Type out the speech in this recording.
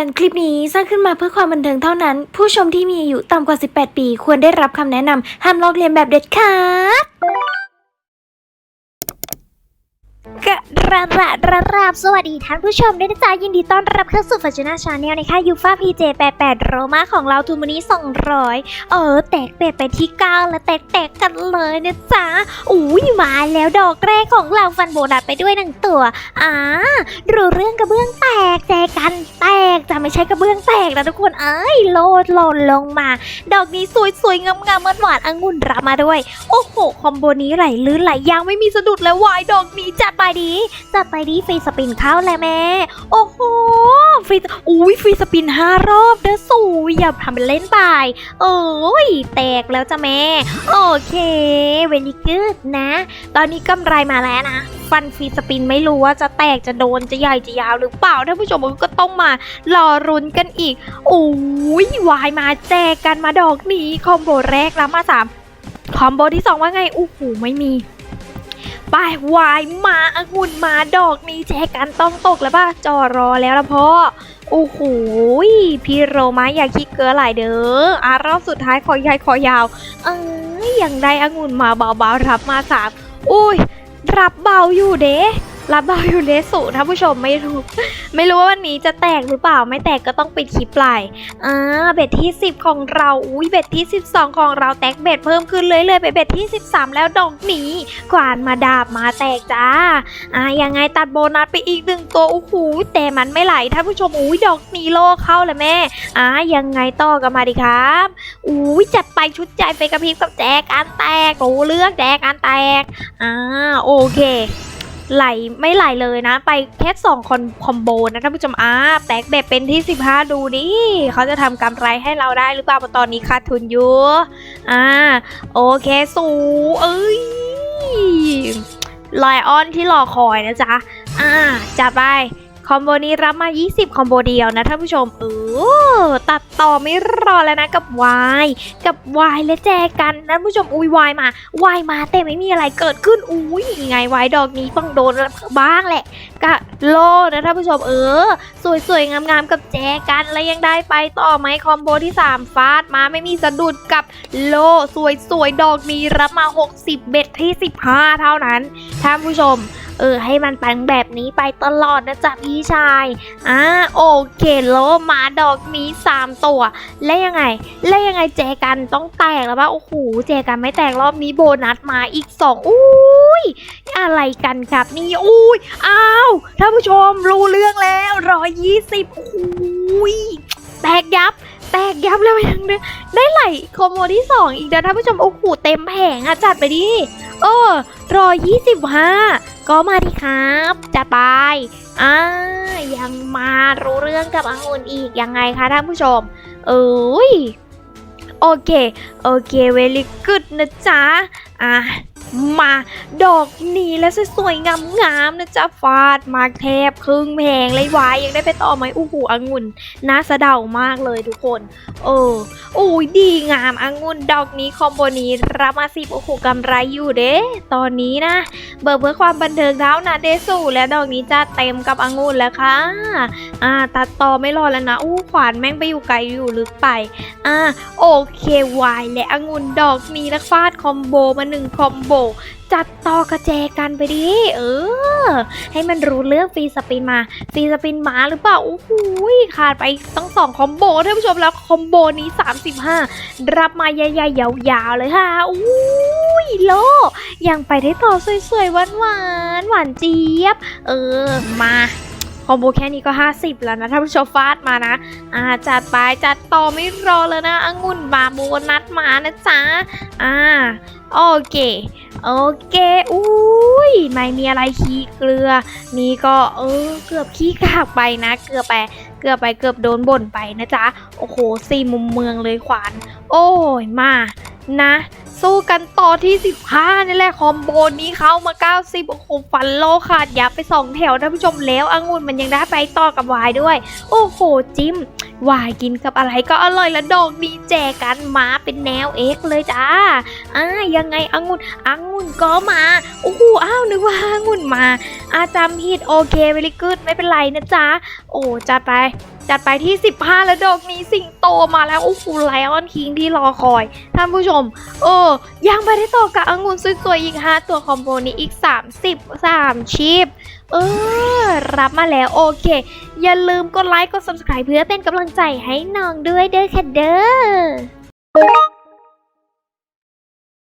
อนคลิปนี้สร้างขึ้นมาเพื่อความบันเทิงเท่านั้น ผู้ชมที่มีอายุต่ำกว่า 18 ปี ควรได้รับคำแนะนำห้ามลอกเลียนแบบเด็ดขาด ระระระราบสวัสดีท่านผู้ชมด้วยนะจ๊ะยินดีต้อนรับเข้าสู่ฟัชนาชาแนลนะคะยูฟ่าพีเจแปดแปดโรมาของเราทูมานี้200เออ แตกเป็ดไปที่9แล้วแตกแตกกันเลยนะจ๊ะอุ้ยมาแล้วดอกแรกของเราฟันโบนัสไปด้วยหนึ่งตัวอ่ารู้เรื่องกระเบื้องแตกแจกันแตกจะไม่ใช่กระเบื้องแตกนะทุกคนเอ้ยโลดหล่นลงมา ดอกนี้สวยๆงามๆหวานองุ่นรับมาด้วย โอ้โหคอมโบนี้ไหลลื่นไหลยางไม่มีสะดุดแล้ววายดอกนี้จัดไปดีจัดไปดีฟรีสปินเข้าแหละแม่ โอ้โห ฟรีอุ้ยฟรีสปินห้ารอบเด้อสูอย่าทำเป็นเล่นไป โอ้ย แตกแล้วจ้ะแม่ โอเค เวนิกูดนะ ตอนนี้กำไรมาแล้วนะ ฟันฟรีสปินไม่รู้ว่าจะแตกจะโดนจะใหญ่จะยาวหรือเปล่าท่านผู้ชมก็ต้องมารอรุนกันอีกโอ้ยวายมาแจกกันมาดอกนี้คอมโบแรกแล้วมาสามคอมโบที่สองว่าไงโอ้โหไม่มี ไปวายมาองุ่นมาดอกนี้แจกันต้องตกแล้วป่ะจอรอแล้วละพ่อโอ้โหพี่โรมาอย่าคิดเกลือหลายเด้ออารอบสุดท้ายขอใหญ่ขอยาว เอ้ยยังได้องุ่นมาเบาๆรับมาสามอุ้ยรับเบาอยู่เด้ รับเบาอยู่เด้สูท่านผู้ชมไม่รู้ ไม่รู้ว่าวันนี้จะแตกหรือเปล่าไม่แตกก็ต้องปิดคลิปปลายอ่าเบ็ดที่ 10 ของเราอุ้ยเบ็ดที่ 12 ของเราแตกเบ็ดเพิ่มขึ้นเรื่อยๆไปเบ็ดที่ 13 แล้วดอกหนีกวานมาดาบมาแตกจ้าอ่ายังไงตัดโบนัสไปอีกหนึ่งตัวโอ้โหแต่มันไม่ไหลท่านผู้ชมอุ้ยดอกหนีโลเข้าเลยแม่อ่ายังไงต่อกันมาดีครับอุ้ยจัดไปชุดใจไปกระพริบกับแจกันแตกโอ้เลือกแจกันแตกอ่าโอเค ไหลไม่ไหลเลยนะ ไปแค่2คอนคอมโบนะท่านผู้ชมอ่าแตกแบบเป็นที่ 15 ดูดิเขาจะทำกำไรให้เราได้หรือเปล่าตอนนี้ขาดทุนอยู่อ่าโอเคสูเอ้ยไลออนที่รอคอยนะจ๊ะอ่าจับไป คอมโบนี้รับมา 20 คอมโบเดียวนะท่านผู้ชมเออตัดต่อไม่รอแล้วนะกับวายกับวายและแจกันนะท่านผู้ชมอุ้ยวายมาวายมาแต่ไม่มีอะไรเกิดขึ้นอุ้ยไงวายดอกนี้ต้องโดนบ้างแหละกะโลนะท่านผู้ชมเออ สวยๆงามๆกับแจกันแล้วยังได้ไปต่อไหมคอมโบที่ 3 ฟาดมาไม่มีสะดุดกับโลสวยๆดอกนี้รับมา 60 เบ็ดที่ 15 เท่านั้นท่านผู้ชม เออ ให้มันปังแบบนี้ไปตลอดนะจ๊ะพี่ชาย อ่าโอเคโลมาดอกนี้ 3 ตัว และยังไง และยังไงแจกันต้องแตกแล้วป่ะโอ้โหแจกันไม่แตกรอบนี้โบนัสมาอีก2อุ้ยอะไรกันครับนี่อุ้ยอ้าวท่านผู้ชมรู้เรื่องแล้วร้อยยี่สิบโอ้ยแตกยับแตกยับแล้วยังได้ได้ไหลคอมโบที่ 2 อีกนะท่านผู้ชมโอ้โหเต็มแผงอะจัดไปดิเออร้อยยี่สิบห้า ก็มาดีครับจัดไปอ่ายังมารู้เรื่องกับองุ่นอีกยังไงคะท่านผู้ชม เอ้ยโอเคโอเคเวลิกุดนะจ๊ะอะมาดอกนี้แล้วสวยๆงามๆนะจ๊ะฟาดมาแทบครึ่งแพงเลยวายยังได้ไปต่อไหมอู้หูองุ่นน่าสะเดามากเลยทุกคน เอออุ้ยดีงามองุ่นดอกนี้คอมโบนี้รับมาสิบโอ้โหกำไรอยู่เด้ ตอนนี้นะ เบิกเพื่อความบันเทิงเท้านะเดสูและดอกนี้จะเต็มกับองุ่นแล้วค่ะอ่าตัดต่อไม่รอแล้วนะอู้ขวานแม่งไปอยู่ไกลอยู่ลึกไปอ่าโอเควายและองุ่นดอกนี้นะฟาดคอมโบมาหนึ่งคอมโบ จัดต่อกระแจกันไปดิ เออ ให้มันรู้เรื่องฟรีสปินมา ฟรีสปินมาหรือเปล่า โอ้โหขาดไปต้องสองคอมโบท่านผู้ชมแล้วคอมโบนี้ 35 รับมาใหญ่ๆยาวๆเลยค่ะอุ้ยโล ยังไปได้ต่อสวยๆหวานๆหวานเจี๊ยบ เออ มา คอมโบแค่นี้ก็ 50 แล้วนะท่านผู้ชมฟาดมานะอ่าจัดไปจัดต่อไม่รอแล้วนะองุ่นบาโบนัสมานะจ๊ะอ่าโอเค โอเค อุ้ย ไม่มีอะไรขี้เกลือ นี่ก็เออ เกือบขี้กากไปนะ เกือบไป เกือบไป เกือบโดนบ่นไปนะจ๊ะ โอ้โห สี่มุมเมืองเลยขวาน โอ้ย มา นะ สู้กันต่อที่ 15 นี่แหละคอมโบนี้เข้ามา 90 โอ้โหฟันโลขาดยับไป 2 แถวท่านผู้ชมแล้ว อังุ่นมันยังได้ไปต่อกับวายด้วย โอ้โห จิ้ม ว่ากินกับอะไรก็อร่อยและดอกดีแจกกันมาเป็นแนวเอ็กเลยจ้าอ่ายังไงองุ่นองุ่นก็มาโอ้โหอ้าวนึกว่าองุ่นมา อาจำผิดโอเคเวลิกูดไม่เป็นไรนะจ๊ะโอ้จัดไปจัดไปที่ 15 แล้วดอกนี้สิงโตมาแล้วโอ้โหไลออนคิงที่รอคอย ท่านผู้ชม เออ ยังไปได้ต่อกับองุ่นสวยๆอีก 5 ตัวคอมโบนี้อีก 33ชิป เออ รับมาแล้วโอเค อย่าลืมกดไลค์กด subscribe เพื่อเป็นกำลังใจให้น้องด้วยเด้อค่ะเด้อ